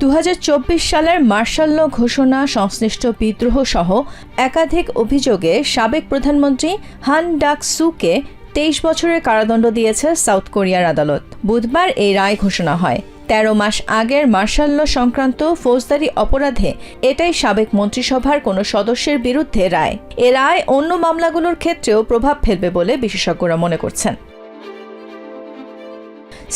দু হাজার চব্বিশ সালের মার্শাল ল ঘোষণা সংশ্লিষ্ট বিদ্রোহ সহ একাধিক অভিযোগে সাবেক প্রধানমন্ত্রী হান ডাক সুকে তেইশ বছরের কারাদণ্ড দিয়েছে সাউথ কোরিয়ার আদালত। বুধবার এই রায় ঘোষণা হয়। তেরো মাস আগের মার্শাল ল সংক্রান্ত ফৌজদারি অপরাধে এটাই সাবেক মন্ত্রিসভার কোনো সদস্যের বিরুদ্ধে রায়। এ রায় অন্য মামলাগুলোর ক্ষেত্রেও প্রভাব ফেলবে বলে বিশেষজ্ঞরা মনে করছেন।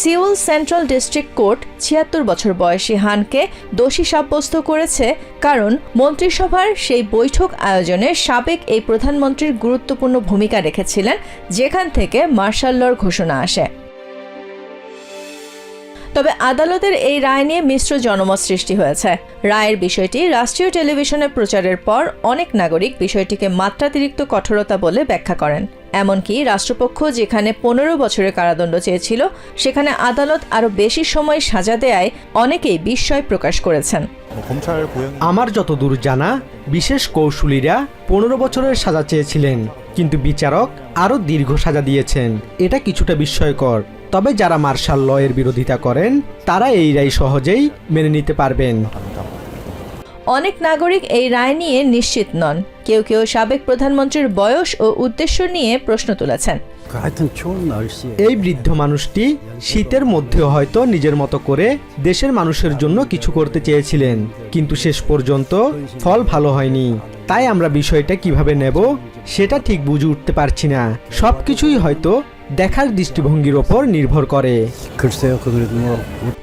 সিউল সেন্ট্রাল ডিস্ট্রিক্ট কোর্ট ছিয়াত্তর বছর বয়সী হানকে দোষী সাব্যস্ত করেছে কারণ মন্ত্রিসভার সেই বৈঠক আয়োজনে সাবেক এই প্রধানমন্ত্রীর গুরুত্বপূর্ণ ভূমিকা রেখেছিলেন, যেখান থেকে মার্শাল লর ঘোষণা আসে। তবে আদালতের এই রায় নিয়ে মিশ্র জনমত সৃষ্টি হয়েছে। রায়ের বিষয়টি রাষ্ট্রীয় টেলিভিশনে প্রচারের পর অনেক নাগরিক বিষয়টিকে মাত্রাতিরিক্ত কঠোরতা বলে ব্যাখ্যা করেন। এমনকি রাষ্ট্রপক্ষ যেখানে পনেরো বছরের কারাদণ্ড চেয়েছিল, সেখানে আদালত আরও বেশি সময় সাজা দেয়ায় অনেকেই বিস্ময় প্রকাশ করেছেন। আমার যতদূর জানা, বিশেষ কৌশলীরা পনেরো বছরের সাজা চেয়েছিলেন, কিন্তু বিচারক আরও দীর্ঘ সাজা দিয়েছেন। এটা কিছুটা বিস্ময়কর। তবে যারা মার্শাল লয়ের বিরোধিতা করেন তারা এই রায় সহজেই মেনে নিতে পারবেন। অনেক নাগরিক এই রায় নিয়ে নিশ্চিত নন। কেউ কেউ সাবেক প্রধানমন্ত্রীর বয়স ও উদ্দেশ্য নিয়ে প্রশ্ন তুলেছেন। এই বৃদ্ধ মানুষটি শীতের মধ্যে হয়তো নিজের মতো করে দেশের মানুষের জন্য কিছু করতে চেয়েছিলেন কিন্তু শেষ পর্যন্ত ফল ভালো হয়নি। তাই আমরা বিষয়টা কীভাবে নেব সেটা ঠিক বুঝে উঠতে পারছি না। সব কিছুই হয়তো দেখার দৃষ্টিভঙ্গির ওপর নির্ভর করে।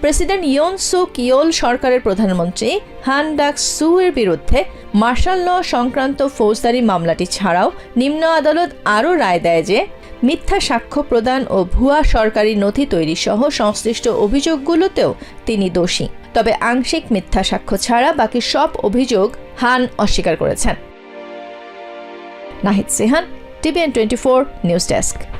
প্রেসিডেন্ট ইয়ন সু কিওল সরকারের প্রধানমন্ত্রী হান ডাক সু এর বিরুদ্ধে মার্শাল ল সংক্রান্ত ফৌজদারি মামলাটি ছাড়াও নিম্ন আদালত আরও রায় দেয় যে, মিথ্যা সাক্ষ্য প্রদান ও ভুয়া সরকারি নথি তৈরি সহ সংশ্লিষ্ট অভিযোগগুলোতেও তিনি দোষী। তবে আংশিক মিথ্যা সাক্ষ্য ছাড়া বাকি সব অভিযোগ হান অস্বীকার করেছেন। Nahid Sihan, TVN twenty four news desk.